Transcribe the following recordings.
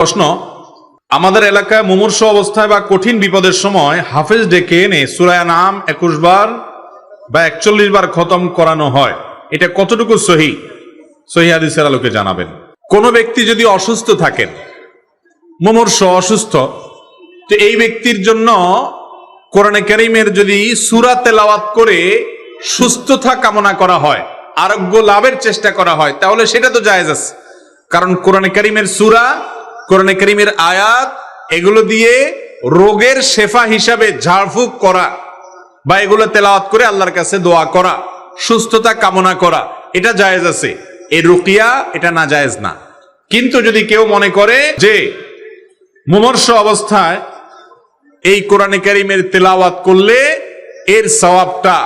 প্রশ্ন, আমাদের এলাকায় মুমূর্ষ অবস্থায় বা কঠিন বিপদের সময় হাফেজ ডেকে এনে সুরায়া নাম একুশ বার বা একচল্লিশ বার খতম করানো হয়। এটা কতটুকু সহি? সহি আলোকে জানাবেন। কোন ব্যক্তি যদি অসুস্থ থাকেন, মুমূর্ষ অসুস্থ, তো এই ব্যক্তির জন্য কোরআনে কারিমের যদি সুরা তেলাওয়াত করে সুস্থতা কামনা করা হয়, আরোগ্য লাভের চেষ্টা করা হয়, তাহলে সেটা তো জায়েজ আছে। কারণ কোরআনে কারিমের সুরা কোরআনে কারিমের আয়াত, এগুলো দিয়ে রোগের শেফা হিসাবে ঝাড়ফুঁক করা বা এগুলো তেলাওয়াত করে আল্লাহর কাছে দোয়া করা, সুস্থতা কামনা করা, এটা জায়েজ আছে। এই রুকিয়া, এটা না জায়েজ না। কিন্তু যদি কেউ মনে করে যে মুমর্ষ অবস্থায় এই কোরআনে কারিমের তেলাওয়াত করলে এর সওয়াবটা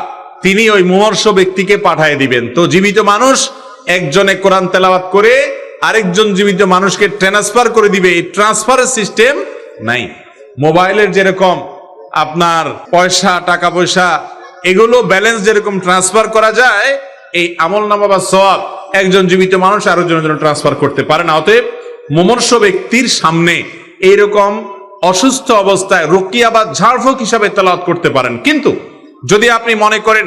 তিনি ওই মুমর্ষ ব্যক্তিকে পাঠিয়ে দিবেন। তো জীবিত মানুষ একজনে কোরআন তেলাওয়াত করে আরেকজন জীবিত মানুষকে ট্রান্সফার করে দিবে, এই ট্রান্সফারের সিস্টেম নাই। মোবাইলের যেরকম আপনার পয়সা, টাকা পয়সা, এগুলো ব্যালেন্স যেরকম ট্রান্সফার করা যায়, এই আমল নামা বা সওয়াব একজন জীবিত মানুষ আরেকজনের জন্য ট্রান্সফার করতে পারে না অতএব মুমর্ষ ব্যক্তির সামনে এইরকম অসুস্থ অবস্থায় রোকিয়া বা ঝাড়ফুঁক হিসাবে তেলাওয়াত করতে পারেন। কিন্তু যদি আপনি মনে করেন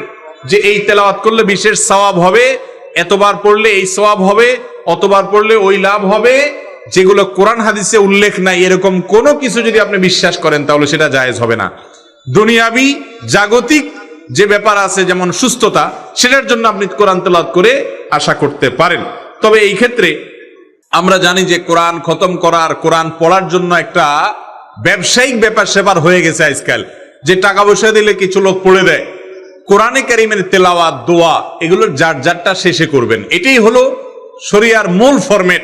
যে এই তেলাওয়াত করলে বিশেষ সওয়াব হবে, এতবার পড়লে এই সওয়াব হবে অতবার পড়লে ওই লাভ হবে, যেগুলো কোরআন হাদিসে উল্লেখ নাই, এরকম কোনো কিছু যদি আপনি বিশ্বাস করেন, তাহলে সেটা জায়েজ হবে না। দুনিয়াবি জাগতিক যে ব্যাপার আছে, যেমন সুস্থতা, সেটার জন্য আপনি কোরআন তেলাওয়াত করে আশা করতে পারেন। তবে এই ক্ষেত্রে আমরা জানি যে কোরআন খতম করার, কোরআন পড়ার জন্য একটা ব্যবসায়িক ব্যাপার সেবার হয়ে গেছে আজকাল, যে টাকা পয়সা দিলে কিছু লোক পড়ে দেয়। কোরআনে কারিমের তেলাওয়াত, দোয়া এগুলো যার যারটা শেষে করবেন। এটাই হলো শরিয়ার মূল ফরম্যাট।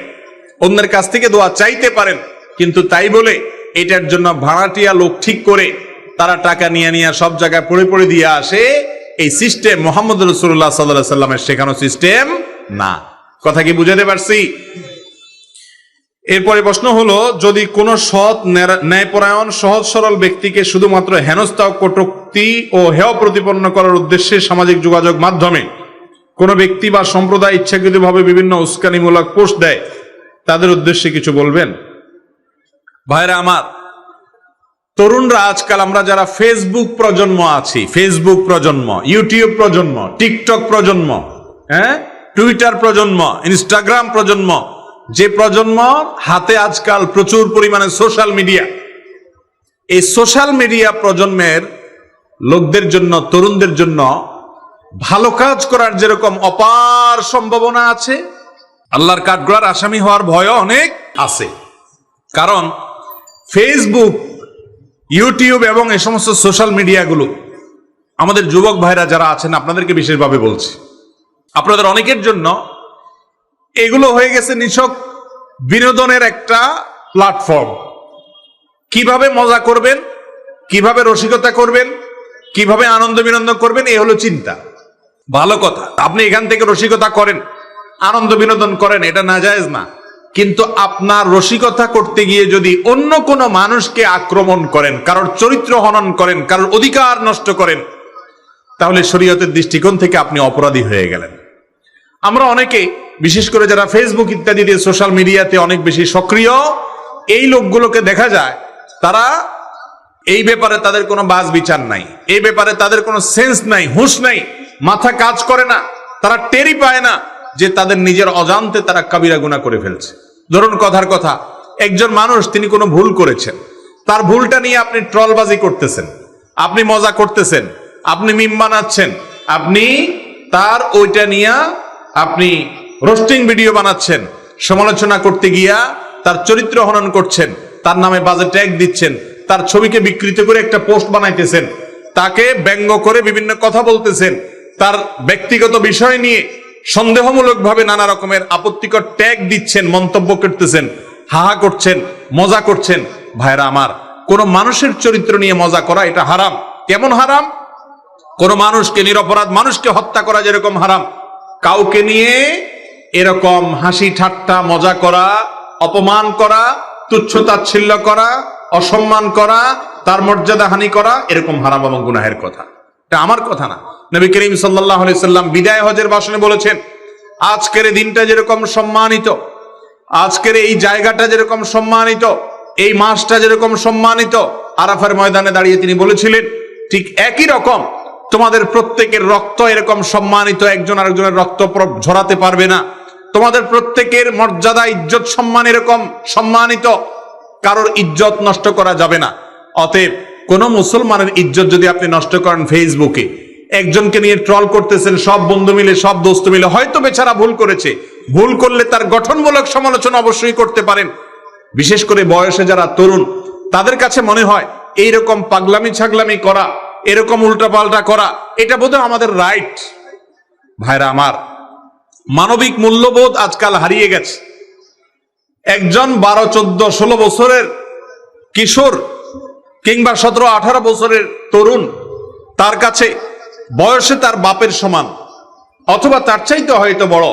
অন্যের কাছ থেকে দোয়া চাইতে পারেন, কিন্তু তাই বলে এটার জন্য ভাড়াটিয়া লোক ঠিক করে তারা টাকা নিয়ে নিয়ে সব জায়গায় পড়ে পড়ে দিয়ে আসে। এই সিস্টেম মোহাম্মদ রসুল্লাহ সাল্লাহ সাল্লামের শেখানো সিস্টেম না। কথা কি বুঝাতে পারছি? এরপরে প্রশ্ন হলো, যদি কোন সৎ ন্যায়- ন্যায়পরায়ণ, সহজ সরল ব্যক্তিকে শুধুমাত্র হেনস্থা কটুক্তি ও হেয় প্রতিপন্ন করার উদ্দেশ্যে সামাজিক যোগাযোগ মাধ্যমে কোন ব্যক্তি বা সম্প্রদায় ইচ্ছাকৃতভাবে বিভিন্ন উস্কানিমূলক পোস্ট দেয়, তাদের উদ্দেশ্যে কিছু বলবেন? ভাইরা আমার, তরুণরা আজকাল আমরা যারা ফেসবুক প্রজন্ম আছি ফেসবুক প্রজন্ম ইউটিউব প্রজন্ম টিকটক প্রজন্ম হ্যাঁ? টুইটার প্রজন্ম ইনস্টাগ্রাম প্রজন্ম, যে প্রজন্ম হাতে আজকাল প্রচুর পরিমাণে সোশ্যাল মিডিয়া এই সোশ্যাল মিডিয়া প্রজন্মের লোকদের জন্য, তরুণদের জন্য ভালো কাজ করার যেরকম অপার সম্ভাবনা আছে, আল্লাহর কাঠগড়ার আসামি হওয়ার ভয়ও অনেক আছে। কারণ ফেসবুক ইউটিউব এবং এ সমস্ত সোশ্যাল মিডিয়াগুলো আমাদের যুবক ভাইরা যারা আছেন, আপনাদেরকে বিশেষভাবে বলছি। আপনাদের অনেকের জন্য এগুলো হয়ে গেছে নিছক বিনোদনের একটা প্ল্যাটফর্ম কীভাবে মজা করবেন, কীভাবে রসিকতা করবেন, কীভাবে আনন্দ বিনোদন করবেন, এ হলো চিন্তা। ভালো কথা। আপনি এখান থেকে রসিকতা করেন, আনন্দ বিনোদন করেন, এটা না জায়েজ না। কিন্তু আপনার রসিকতা করতে গিয়ে যদি অন্য কোনো মানুষকে আক্রমণ করেন, কারোর চরিত্র হনন করেন, কারোর অধিকার নষ্ট করেন, তাহলে শরীয়তের দৃষ্টিকোণ থেকে আপনি অপরাধী হয়ে গেলেন। আমরা অনেকে, বিশেষ করে যারা ফেসবুক ইত্যাদি দিয়ে সোশ্যাল মিডিয়াতে অনেক বেশি সক্রিয়, এই লোকগুলোকে দেখা যায়, তারা এই ব্যাপারে তাদের কোনো বাজ বিচার নাই, এই ব্যাপারে তাদের কোনো সেন্স নাই, হুঁশ নাই। মাথা কাজ করে না, তারা টেরি পায় না যে তাদের নিজের অজান্তে তারা কাবিরা গুণা করে ফেলছে। ধরুন কথার কথা, একজন মানুষ তিনি কোনো ভুল করেছেন, তার ভুলটা নিয়ে আপনি ট্রলবাজি করতেছেন, আপনি মজা করতেছেন, আপনি মিম বানাচ্ছেন, আপনি তার ওইটা নিয়ে আপনি রোস্টিং ভিডিও বানাচ্ছেন, সমালোচনা করতে গিয়া তার চরিত্র হনন করছেন, তার নামে বাজে ট্যাগ দিচ্ছেন, তার ছবিকে বিকৃত করে একটা পোস্ট বানাইতেছেন, তাকে ব্যঙ্গ করে বিভিন্ন কথা বলতেছেন তার ব্যক্তিগত বিষয় নিয়ে সন্দেহমূলক ভাবে নানা রকমের আপত্তিকর ট্যাগ দিচ্ছেন, মন্তব্য করতেছেন, হাহা করছেন, মজা করছেন। ভাইরা আমার, কোন মানুষের চরিত্র নিয়ে মজা করা এটা হারাম। কেমন হারাম? কোন মানুষকে, নিরপরাধ মানুষকে হত্যা করা যেরকম হারাম। কাউকে নিয়ে এরকম হাসি ঠাট্টা, মজা করা, অপমান করা, তুচ্ছ তাচ্ছিল্য করা, অসম্মান করা, তার মর্যাদা হানি করা, এরকম হারাম এবং গুনাহের কথা। আমার কথা না। নবী করিম সাল্লাহ সাল্লাম বিদায় হজের ভাষণে বলেছেন, আজকের দিনটা যেরকম সম্মানিত, আজকের এই জায়গাটা যেরকম সম্মানিত, এই মাসটা যেরকম সম্মানিত, আরাফার ময়দানে দাঁড়িয়ে তিনি বলেছিলেন, ঠিক একই রকম তোমাদের প্রত্যেকের রক্ত এরকম সম্মানিত, একজন আরেকজনের রক্ত ঝরাতে পারবে না। তোমাদের প্রত্যেকের মর্যাদা, ইজ্জত, সম্মান এরকম সম্মানিত, কারোর ইজ্জত নষ্ট করা যাবে না। অতএব কোন মুসলমানের ইজ্জত যদি আপনি নষ্ট করেন ফেসবুকে, একজনকে নিয়ে ট্রল করতেছেন, সব বন্ধু মিলে, সব দোস্ত মিলে, হয়তো বেচারা ভুল করেছে। ভুল করলে তার গঠনমূলক সমালোচনা অবশ্যই করতে পারেন। বিশেষ করে বয়সে যারা তরুণ, তাদের কাছে মনে হয় এই রকম পাগলামি ছাগলামি করা, এরকম উল্টাপাল্টা করা, এটা বোধহয় আমাদের রাইট ভাইরা আমার, মানবিক মূল্যবোধ আজকাল হারিয়ে গেছে। একজন বারো, চোদ্দ, ষোলো বছরের কিশোর কিংবা সতেরো আঠারো বছরের তরুণ, তার কাছে বয়সে তার বাপের সমান, অথবা তার চাইতে হয়তো বড়,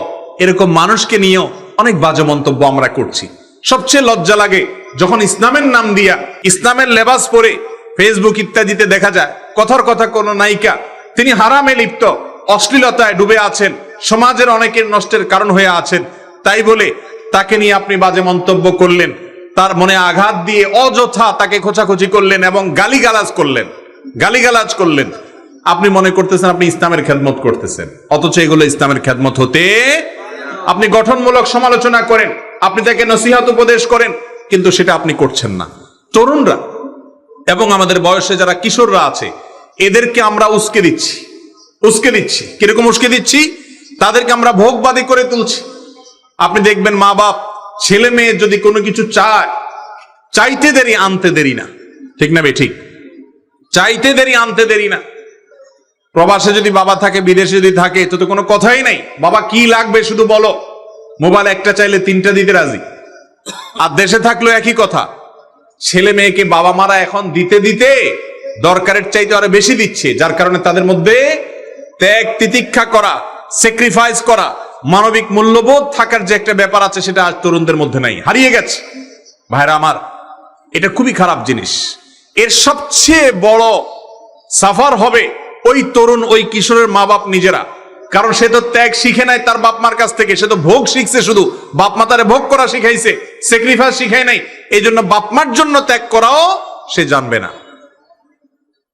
এরকম মানুষকে নিয়েও অনেক বাজে মন্তব্য আমরা করছি। সবচেয়ে লজ্জা লাগে যখন ইসলামের নাম দিয়া, ইসলামের লেবাস পরে ফেসবুক ইত্যাদিতে দেখা যায়, কথার কথা কোন নায়িকা, তিনি হারামে লিপ্ত, অশ্লীলতায় ডুবে আছেন, সমাজের অনেকের নষ্টের কারণ হয়ে আছেন, তাই বলে তাকে নিয়ে আপনি বাজে মন্তব্য করলেন। তার মনে আঘাত দিয়ে অযথা তাকে খোঁচাখুচি করলেন এবং গালিগালাজ করলেন। গালিগালাজ করলেন। আপনি মনে করতেছেন আপনি ইসলামের খেদমত করতেছেন। অথচ এগুলো ইসলামের খেদমত হতে আপনি গঠনমূলক সমালোচনা করেন, আপনি তাকে নসিহত উপদেশ করেন, কিন্তু সেটা আপনি করছেন না। তরুণরা এবং আমাদের বয়সে যারা কিশোররা আছে, এদেরকে আমরা উস্কে দিচ্ছি। উস্কে দিচ্ছি। কীরকম উস্কে দিচ্ছি? তাদেরকে আমরা ভোগবাদী করে তুলছি। আপনি দেখবেন মা বাপ ছেলে মেয়ে যদি কোনো কিছু চায়, চাইতে দেরি, আনতে দেরি না। ঠিক না বে, ঠিক? চাইতে দেরি, আনতে দেরি না। প্রবাসে যদি বাবা থাকে, বিদেশে যদি থাকে তো তো কোনো কথাই নাই। বাবা কি লাগবে শুধু বলো। মোবাইল একটা চাইলে তিনটা দিতে রাজি। আর দেশে থাকলেও একই কথা। ছেলে মেয়েকে বাবা মারা এখন দিতে দিতে দরকারের চাইতে আরও বেশি দিচ্ছে, যার কারণে তাদের মধ্যে ত্যাগ তিতিক্ষা করা স্যাক্রিফাইস করা মানবিক মূল্যবোধ থাকার যে একটা ব্যাপার আছে, সেটা আজ তরুণদের মধ্যে নাই। হারিয়ে গেছে। ভাইরা আমার, এটা খুবই খারাপ জিনিস। এর সবচেয়ে বড় সাফার হবে ওই তরুণ, ওই কিশোরের মা বাপ নিজেরা। কারণ সে তো ত্যাগ শিখে নাই তার বাপ মার কাছ থেকে। সে তো ভোগ শিখছে শুধু। বাপ মা তারে ভোগ করা শিখাইছে স্যাক্রিফাইস শিখাই নাই। এই জন্য বাপ মার জন্য ত্যাগ করাও সে জানবে না।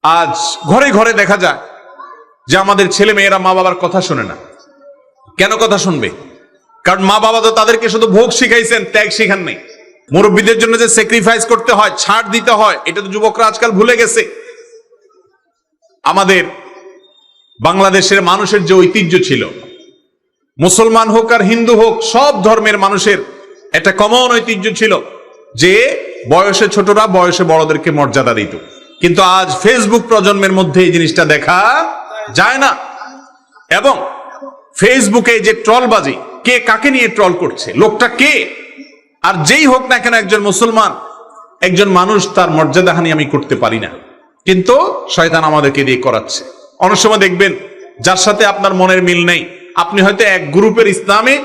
আজ ঘরে ঘরে দেখা যায় যে আমাদের ছেলে মেয়েরা মা বাবার কথা শোনে না। কেন কথা শুনবে? কারণ মা বাবা তো তাদেরকে শুধু ভোগ শিখাইছেন, ত্যাগ শিখান নাই। মুরব্বীদের জন্য যে স্যাক্রিফাইস করতে হয়, ছাড় দিতে হয়, এটা তো যুবকরা আজকাল ভুলে গেছে। আমাদের বাংলাদেশের মানুষের যে ঐতিহ্য ছিল, মুসলমান হোক আর হিন্দু হোক, সব ধর্মের মানুষের একটা কমন ঐতিহ্য ছিল যে বয়সে ছোটরা বয়সে বড়দেরকে মর্যাদা দিত। কিন্তু আজ ফেসবুক প্রজন্মের মধ্যে এই জিনিসটা দেখা যায় না। এবং ফেসবুকে যে ট্রল ট্রলবাজি, কে কাকে নিয়ে ট্রল করছে, লোকটা কে? আর যেই হোক না কেন একজন মুসলমান, একজন মানুষ তার মর্যাদাহানি আমি করতে পারি না। কিন্তু শয়তান আমাদেরকে দিয়ে করাচ্ছে। অনেক সময় দেখবেন, যার সাথে আপনার মনের মিল নেই, আপনি হয়তো এক গ্রুপের ইসলামে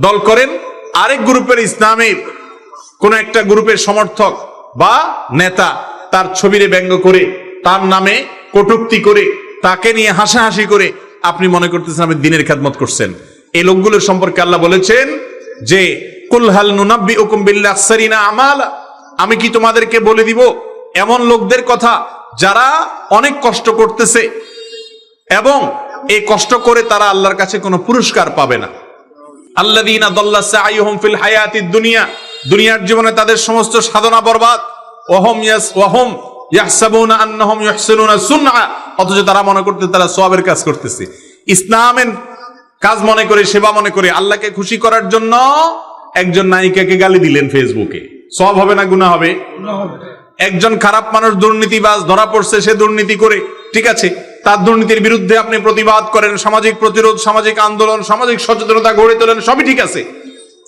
দল করেন, আরেক গ্রুপের ইসলামের কোন একটা গ্রুপের সমর্থক বা নেতা তার ছবিরে ব্যঙ্গ করে, তার নামে কটুক্তি করে, তাকে নিয়ে হাসাহাসি করে আপনি মনে করতেছেন আপনি দিনের খেদমত করছেন। এই লোকগুলোর সম্পর্কে আল্লাহ বলেছেন যে কুলহাল নুনাব্বি হুকুম বিল্লাহ সারিনা আমাল? আমি কি তোমাদেরকে বলে দিব, এমন লোকদের কথা যারা অনেক কষ্ট করতেছে এবং এই কষ্ট করে তারা আল্লাহর কাছে কোনো পুরস্কার পাবে না। আল্লাযীনা দাল্লা ফিল হায়াতিদ দুনিয়া, দুনিয়ার জীবনে তাদের সমস্ত সাধনা বরবাদ। ওহম ইয়াস, ওহম ইয়াহসাবুনা আন্নাহুম ইহসিনুনা সুনআ। অথচ তারা মনে করতে তারা সওয়াবের কাজ করতেছে। ইসলামের কাজ মনে করে সেবা মনে করে আল্লাহকে খুশি করার জন্য একজন নায়িকাকে গালি দিলেন ফেসবুকে। সব হবে না গুনাহ হবে? একজন খারাপ মানুষ দুর্নীতিবাজ ধরা পড়ছে সে দুর্নীতি করে। ঠিক আছে তার দুর্নীতির বিরুদ্ধে আপনি প্রতিবাদ করেন সামাজিক প্রতিরোধ সামাজিক আন্দোলন সামাজিক সচেতনতা গড়ে তোলেন সবই ঠিক আছে।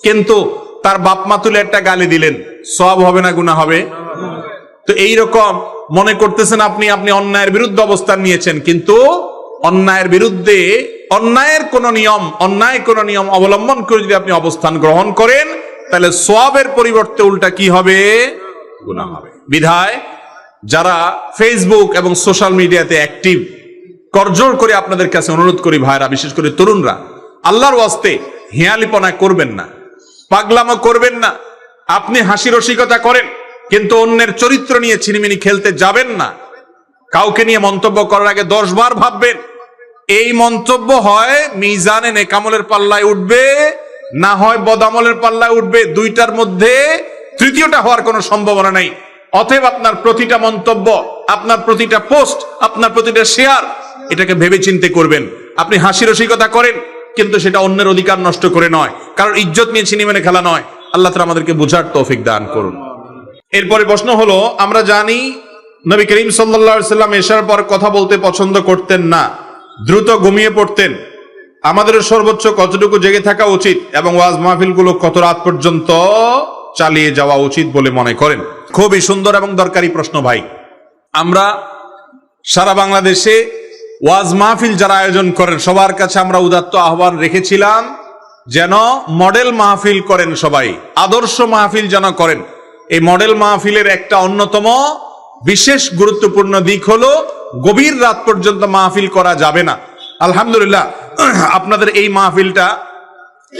কিন্তু তার বাপ মা তুলে একটা গালি দিলেন সব হবে না গুণা হবে। তো এই রকম মনে করতেছেন আপনি আপনি অন্যায়ের বিরুদ্ধে অবস্থান নিয়েছেন, কিন্তু অন্যায়ের বিরুদ্ধে অন্যায়ের কোন নিয়ম, অন্যায় কোন নিয়ম অবলম্বন করে যদি আপনি অবস্থান গ্রহণ করেন, তাহলে সোয়াবের পরিবর্তে উল্টা কি হবে? গুনাহ হবে। বিধায় যারা ফেসবুক এবং সোশ্যাল মিডিয়াতে অ্যাক্টিভ করজোর করে আপনাদের কাছে অনুরোধ করি ভাইরা, বিশেষ করে তরুণরা, আল্লাহর ওয়াস্তে হিয়ালিপনা করবেন না, পাগলামো করবেন না, আপনি হাসি রসিকতা করেন। কিন্তু অন্যের চরিত্র নিয়ে ছিনিমিনি খেলতে যাবেন না। কাউকে নিয়ে মন্তব্য করার আগে দশ বার ভাববেন, এই মন্তব্য হয় মিজানে নেকামলের পাল্লায় উঠবে, না হয় বদামলের পাল্লায় উঠবে, দুইটার মধ্যে তৃতীয়টা হওয়ার কোনো সম্ভাবনা নেই। অতএব আপনার প্রতিটা মন্তব্য, আপনার প্রতিটা পোস্ট, আপনার প্রতিটা শেয়ার, এটাকে ভেবে চিন্তে করবেন। আপনি হাসি রসিকতা করেন, কিন্তু সেটা অন্যের অধিকার নষ্ট করে নয়। কারণ ইজ্জত নিয়ে ছিনি মেনে খেলা নয়। আল্লাহ তালা আমাদেরকে বুঝার তৌফিক দান করুন। এরপরে প্রশ্ন হলো, আমরা জানি নবী করিম সাল্লা সাল্লাম এসার পর কথা বলতে পছন্দ করতেন না, দ্রুত ঘুমিয়ে পড়তেন। আমাদের সর্বোচ্চ কতটুকু জেগে থাকা উচিত এবং ওয়াজ মাহফিলগুলো কত রাত পর্যন্ত চালিয়ে যাওয়া উচিত বলে মনে করেন? খুবই সুন্দর এবং দরকারি প্রশ্ন ভাই। আমরা সারা বাংলাদেশে ওয়াজ মাহফিল যারা আয়োজন করেন, সবার কাছে আমরা উদাত্ত আহ্বান রেখেছিলাম, যেন মডেল মাহফিল করেন সবাই, আদর্শ মাহফিল যেন করেন। এই মডেল মাহফিলের একটা অন্যতম বিশেষ গুরুত্বপূর্ণ দিক হলো, গভীর রাত পর্যন্ত মাহফিল করা যাবে না। আলহামদুলিল্লাহ, আপনাদের এই মাহফিলটা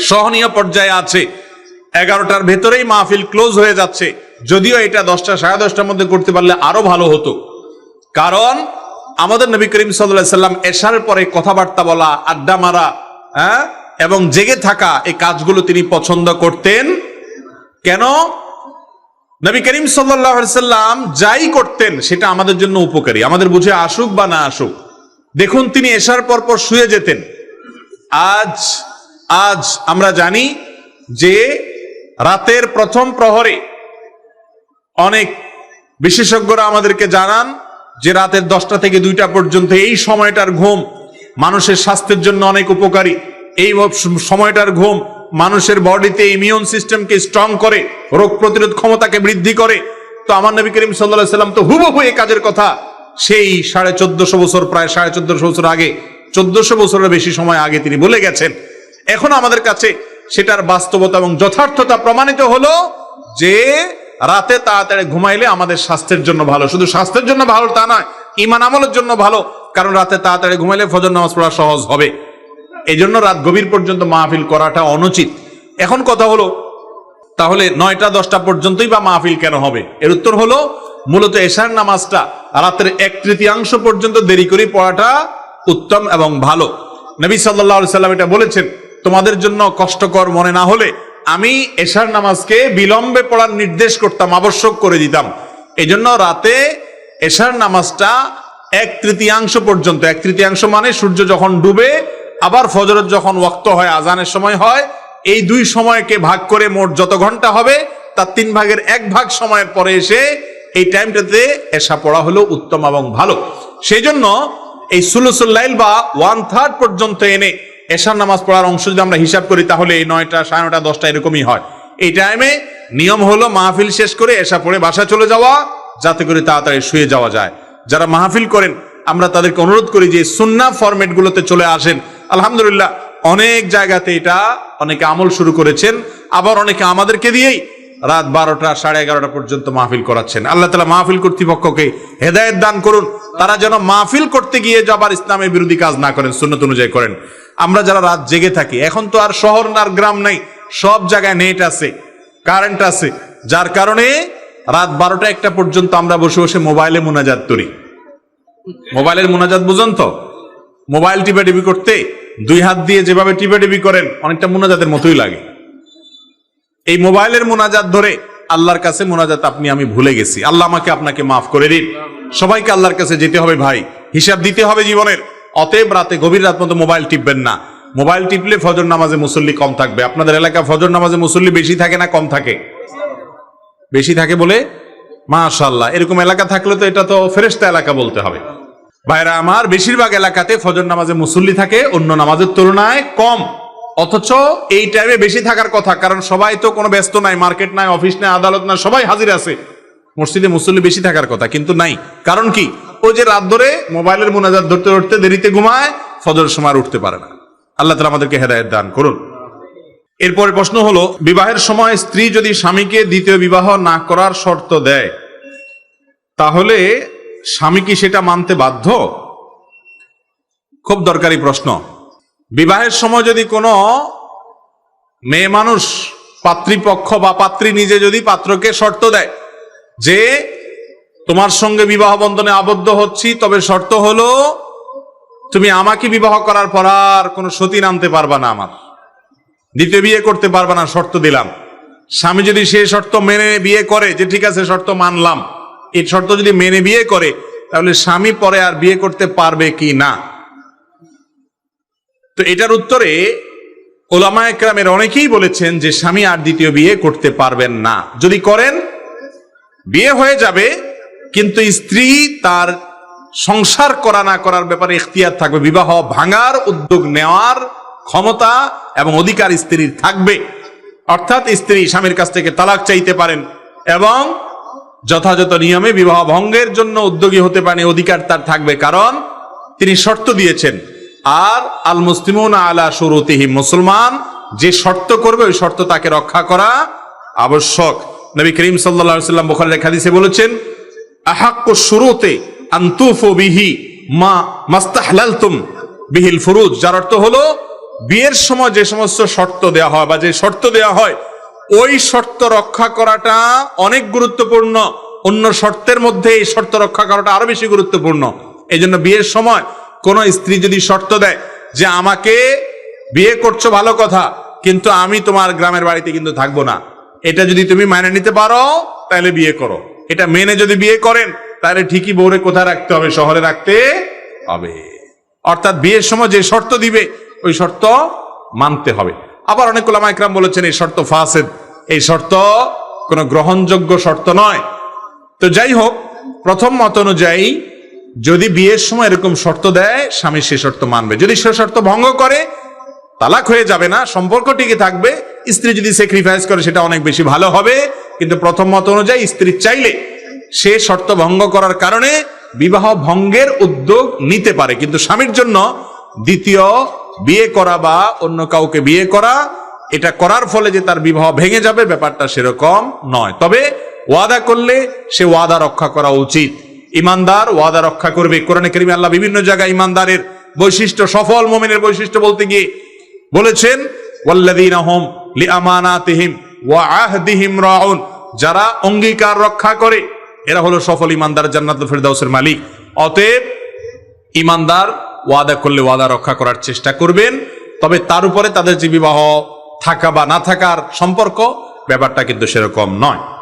সহনীয় পর্যায়ে আছে। এগারোটার ভেতরেই মাহফিল ক্লোজ হয়ে যাচ্ছে। যদিও এটা দশটা, সাড়ে দশটার মধ্যে করতে পারলে আরও ভালো হতো। কারণ, আমাদের নবী করিম সাল্লাম এশার পরে কথাবার্তা বলা, আড্ডা মারা হ্যাঁ এবং জেগে থাকা এই কাজগুলো তিনি পছন্দ করতেন। কেন? নবী করিম সাল্লাম যাই করতেন, সেটা আমাদের জন্য উপকারী। আমাদের বুঝে আসুক বা না আসুক। দেখুন, তিনি এশার পর পর শুয়ে যেতেন। আজ আজ আমরা জানি যে রাতের প্রথম প্রহরে অনেক বিশেষজ্ঞরা আমাদেরকে জানান যে রাতের দশটা থেকে দুইটা পর্যন্ত এই সময়টার ঘুম মানুষের স্বাস্থ্যের জন্য অনেক উপকারী। এই সময়টার ঘুম মানুষের বডিতে ইমিউন সিস্টেমকে স্ট্রং করে, রোগ প্রতিরোধ ক্ষমতাকে বৃদ্ধি করে, তো আমার নবী করিম সাল্লাম তো হুবহু এই কাজের কথা। সেই সাড়ে চোদ্দশো বছর, প্রায় সাড়ে চোদ্দশো বছর আগে, চোদ্দশো বছরের বেশি সময় আগে তিনি বলে গেছেন, এখন আমাদের কাছে সেটার বাস্তবতা এবং যথার্থতা প্রমাণিত হলো যে, রাতে তাড়াতাড়ি ঘুমাইলে আমাদের স্বাস্থ্যের জন্য ভালো। শুধু স্বাস্থ্যের জন্য ভালো তা নয় ইমান আমলের জন্য ভালো, কারণ রাতে তাড়াতাড়ি ঘুমাইলে ফজর নামাজ পড়া সহজ হবে। এই জন্য রাত গভীর পর্যন্ত মাহফিল করাটা অনুচিত। এখন কথা হলো, তাহলে নয়টা, দশটা পর্যন্তই বা মাহফিল কেন হবে? এর উত্তর হলো, মূলত এশার নামাজটা রাতের এক তৃতীয়াংশ পর্যন্ত দেরি করে পড়াটা উত্তম এবং ভালো। নবী সাল্লাহ সাল্লাম এটা বলেছেন, তোমাদের জন্য কষ্টকর মনে না হলে আমি এশার নামাজকে বিলম্বে পড়ার নির্দেশ করতাম, আবশ্যক করে দিতাম। এই জন্য রাতে এশার নামাজটা এক তৃতীয়াংশ পর্যন্ত, এক তৃতীয়াংশ মানে সূর্য যখন ডুবে আবার ফজরত যখন ওয়াক্ত হয়, আজানের সময় হয়, এই দুই সময়কে ভাগ করে মোট যত ঘণ্টা হবে, তার তিন ভাগের এক ভাগ সময়ের পরে এসে এই টাইমটাতে এসা পড়া হলো উত্তম এবং ভালো। সেই জন্য এই সুলুসুল্লাইল বা ওয়ান থার্ড পর্যন্ত এনে এশার নামাজ পড়ার অংশ যদি আমরা হিসাব করি, তাহলে এই নয়টা, সাড়ে নয়টা, দশটা এরকমই হয়। এই টাইমে নিয়ম হলো মাহফিল শেষ করে এসা পড়ে বাসা চলে যাওয়া, যাতে করে তাড়াতাড়ি শুয়ে যাওয়া যায়। যারা মাহফিল করেন, আমরা তাদেরকে অনুরোধ করি যে সুন্না ফরম্যাট গুলোতে চলে আসেন। আলহামদুলিল্লাহ, অনেক জায়গাতে এটা অনেকে আমল শুরু করেছেন, আবার অনেকে আমাদেরকে দিয়েই রাত বারোটা সাড়ে এগারোটা পর্যন্ত মাহফিল করাচ্ছেন। আল্লাহ তালা মাহফিল কর্তৃপক্ষকে হেদায়ত দান করুন, তারা যেন মাহফিল করতে গিয়ে যাবার ইসলামের বিরোধী কাজ না করেন, সুন্নত অনুযায়ী করেন। আমরা যারা রাত জেগে থাকি, এখন তো আর শহর আর গ্রাম নাই, সব জায়গায় নেট আছে, কারেন্ট আছে, যার কারণে রাত বারোটা একটা পর্যন্ত আমরা বসে বসে মোবাইলে মোনাজাত করি। মোবাইলের মোনাজাত বুঝুন তো? মোবাইল টিপাটিপি করতে দুই হাত দিয়ে যেভাবে টিপাটিপি করেন, অনেকটা মোনাজাতের মতোই লাগে। এই মোবাইলের মোনাজাত ধরে আল্লাহর কাছে মোনাজাত আপনি, আমি ভুলে গেছি। আল্লাহ আমাকে আপনাকে মাফ করে দিন। সবাইকে আল্লাহর কাছে যেতে হবে ভাই। হিসাব দিতে হবে জীবনের। অতএব রাতে গভীর রাত মতো মোবাইল টিপবেন না। মোবাইল টিপলে ফজর নামাজে মুসল্লি কম থাকবে। আপনাদের এলাকা ফজর নামাজে মুসল্লি বেশি থাকে না, কম থাকে? বেশি থাকে বলে? মাশাল্লাহ এরকম এলাকা থাকলে তো এটা তো ফেরেস্তা এলাকা বলতে হবে। ভাইরা, আমার বেশিরভাগ এলাকাতে ফজর নামাজে মুসল্লি থাকে, অন্য নামাজের তুলনায় কম। অথচ এই টাইমে বেশি থাকার কথা, কারণ সবাই তো কোনো ব্যস্ত নাই, মার্কেট নাই, অফিস নাই, আদালত নাই, সবাই হাজির আছে। মসজিদে মুসল্লি বেশি থাকার কথা, কিন্তু নাই। কারণ কি? ওই যে রাত ধরে মোবাইলের মোনাজাত ধরতে ধরতে দেরিতে ঘুমায়, ফজর সময় উঠতে পারে না। আল্লাহ তালা আমাদেরকে হেদায়ত দান করুন। এরপরে প্রশ্ন হলো, বিবাহের সময় স্ত্রী যদি স্বামীকে দ্বিতীয় বিবাহ না করার শর্ত দেয়, তাহলে স্বামী কি সেটা মানতে বাধ্য? খুব দরকারি প্রশ্ন। বিবাহের সময় যদি কোনো মেয়ে মানুষ পাত্রীপক্ষ বা পাত্রী নিজে যদি পাত্রকে শর্ত দেয় যে, তোমার সঙ্গে বিবাহ বন্ধনে আবদ্ধ হচ্ছি, তবে শর্ত হলো, তুমি আমাকে বিবাহ করার পর আর কোনো সতী নামতে পারবা না আমার। দ্বিতীয় বিয়ে করতে পারবা না, শর্ত দিলাম। স্বামী যদি সেই শর্ত মেনে বিয়ে করে, যে ঠিক আছে, শর্ত মানলাম। এই শর্ত যদি মেনে বিয়ে করে, তাহলে স্বামী পরে আর বিয়ে করতে পারবে কি না? তো এটার উত্তরে ওলামা একরামের অনেকেই বলেছেন যে স্বামী আর দ্বিতীয় বিয়ে করতে পারবেন না। যদি করেন, বিয়ে হয়ে যাবে, কিন্তু স্ত্রী তার সংসার করা না করার ব্যাপারে ইখতিয়ার থাকবে। বিবাহ ভাঙার উদ্যোগ নেওয়ার ক্ষমতা এবং অধিকার স্ত্রীর থাকবে। অর্থাৎ স্ত্রী স্বামীর কাছ থেকে তালাক চাইতে পারেন এবং যথাযথ নিয়মে বিবাহ ভঙ্গের জন্য উদ্যোগী হতে পারে অধিকার তার থাকবে। কারণ তিনি শর্ত দিয়েছেন, আর আল মুসলিমুন আলা শুরুতিহি, মুসলমান যে শর্ত করবে, ওই শর্ত তাকে রক্ষা করা আবশ্যক। নবী করিম সাল্লা সাল্লাম বোখারের হাদিসে বলেছেন আহাক্য শুরুতে আন্তুফু বিহি মা মাস্তাহলালতুম বিহিল ফুরুজ যার অর্থ হলো, বিয়ের সময় যে সমস্ত শর্ত দেওয়া হয় বা যে শর্ত দেওয়া হয় ওই শর্ত রক্ষা করাটা অনেক গুরুত্বপূর্ণ। অন্য শর্তের মধ্যে এই শর্ত রক্ষা করাটা আরও বেশি গুরুত্বপূর্ণ। এই জন্য বিয়ের সময় কোন স্ত্রী যদি শর্ত দেয় যে আমাকে বিয়ে করছ ভালো কথা, কিন্তু আমি তোমার গ্রামের বাড়িতে কিন্তু থাকব না। এটা যদি তুমি মেনে নিতে পারো, তাহলে বিয়ে করো। এটা মেনে যদি বিয়ে করেন, তাহলে ঠিকই বৌরে কোথায় রাখতে হবে? শহরে রাখতে হবে। অর্থাৎ বিয়ের সময় যে শর্ত দিবে, ওই শর্ত মানতে হবে। আবার অনেক ওলামা একরাম বলেছেন, এই শর্ত ফাসেদ। এই শর্ত কোনো গ্রহণযোগ্য শর্ত নয়। তো যাই হোক, প্রথম মত অনুযায়ী যদি বিয়ের সময় এরকম শর্ত দেয়, স্বামী সে শর্ত মানবে। যদি সে শর্ত ভঙ্গ করে, তালাক হয়ে যাবে না, সম্পর্ক টিকে থাকবে, স্ত্রী যদি স্যাক্রিফাইস করে, সেটা অনেক বেশি ভালো হবে। কিন্তু প্রথম মত অনুযায়ী স্ত্রী চাইলে সে শর্ত ভঙ্গ করার কারণে বিবাহ ভঙ্গের উদ্যোগ নিতে পারে। কিন্তু স্বামীর জন্য দ্বিতীয় বিয়ে করা বা অন্য কাউকে বিয়ে করা, এটা করার ফলে যে তার বিবাহ ভেঙে যাবে, ব্যাপারটা সেরকম নয়। তবে ওয়াদা করলে সে ওয়াদা রক্ষা করা উচিত। ইমানদার ওয়াদা রক্ষা করবে। কোরআনে করিমে আল্লাহ বিভিন্ন জায়গায় ইমানদারের বৈশিষ্ট্য, সফল মোমেনের বৈশিষ্ট্য বলতে গিয়ে বলেছেন ওয়া যারা অঙ্গীকার রক্ষা করে, এরা হলো সফল ইমানদার জান্নাতুল ফেরদাউসের মালিক। অতএব ইমানদার ওয়াদা করলে ওয়াদা রক্ষা করার চেষ্টা করবেন। তবে তার উপরে তাদের যে বিবাহ থাকা বা না থাকার সম্পর্ক, ব্যাপারটা কিন্তু সেরকম নয়।